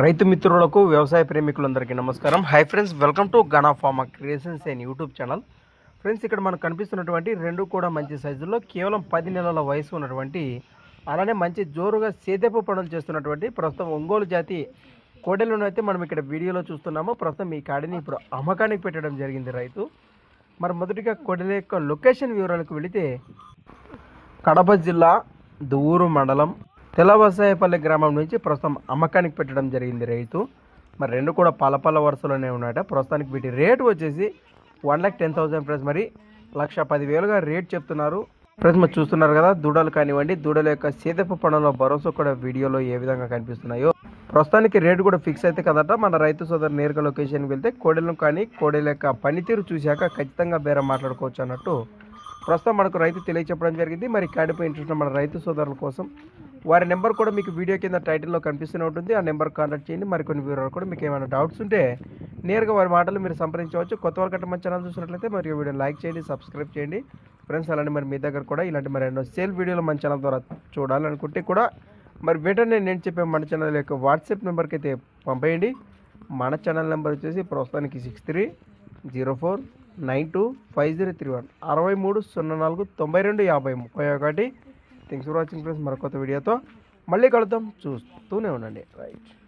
రైతు మిత్రులకు వ్యవసాయ ప్రేమికులందరికీ నమస్కారం. Hi friends welcome to Gana pharma creations and YouTube channel friends ఇక్కడ మనకు కనిపిస్తున్నటువంటి రెండు కూడా మంచి సైజుల్లో కేవలం పది నెలల వయసు ఉన్నటువంటి అలానే మంచి జోరుగా సేదెపు పనులు చేస్తున్నటువంటి ప్రస్తుతం ఒంగోలు జాతి కోడెలను అయితే మనం ఇక్కడ వీడియోలో చూస్తున్నాము. ప్రస్తుతం ఈ కాడిని ఇప్పుడు అమ్మకానికి పెట్టడం జరిగింది రైతు. మరి మొదటిగా కోడెల యొక్క లొకేషన్ వివరాలకు వెళితే కడప జిల్లా దూరు మండలం తెల్లవసాయపల్లి గ్రామం నుంచి ప్రస్తుతం అమ్మకానికి పెట్టడం జరిగింది రైతు. మరి రెండు కూడా పలపల వరుసలోనే ఉన్నాయట. ప్రస్తుతానికి వీటి రేటు వచ్చేసి one lakh ten thousand price మరి లక్ష పదివేలుగా రేట్ చెప్తున్నారు. ప్లస్ మరి చూస్తున్నారు కదా దూడలు కానివ్వండి దూడల యొక్క సీతపు పనుల భరోసా కూడా వీడియోలో ఏ విధంగా కనిపిస్తున్నాయో. ప్రస్తుతానికి రేటు కూడా ఫిక్స్ అయితే కదట. మన రైతు సోదరు నేరుగా లొకేషన్కి వెళ్తే కోడెలను కానీ కోడెల యొక్క పనితీరు చూశాక ఖచ్చితంగా బేరం మాట్లాడుకోవచ్చు అన్నట్టు ప్రస్తుతం మనకు రైతు తెలియచెప్పడం జరిగింది. మరి కాడిపై ఇంట్రెస్ట్ మన రైతు సోదరుల కోసం వారి నెంబర్ కూడా మీకు వీడియో కింద టైటిల్లో కనిపిస్తూనే ఉంటుంది. ఆ నెంబర్ కాంటాక్ట్ చేయండి. మరికొన్ని వివరాలు కూడా మీకు ఏమైనా డౌట్స్ ఉంటే నేరుగా వారి మాటలు మీరు సంప్రదించవచ్చు. కొత్త వరకు అంటే మన ఛానల్ చూసినట్లయితే మరి వీడియో లైక్ చేయండి సబ్స్క్రైబ్ చేయండి. ఫ్రెండ్స్ అలానే మరి మీ దగ్గర కూడా ఇలాంటి మరి ఎన్నో సేల్ వీడియోలు మన ఛానల్ ద్వారా చూడాలనుకుంటే కూడా మరి వెంటనే నేను చెప్పే మన ఛానల్ యొక్క వాట్సాప్ నెంబర్కి అయితే పంపేయండి. మన ఛానల్ నెంబర్ వచ్చేసి ప్రస్తుతానికి six three zero four nine two five zero three one అరవై మూడు సున్నా నాలుగు తొంభై రెండు యాభై ముప్పై ఒకటి. థింగ్స్ ఫర్ వాచింగ్ ఫ్రెండ్స్ మరొక వీడియోతో మళ్ళీ కలుద్దాం. చూస్తూనే ఉండండి. రైట్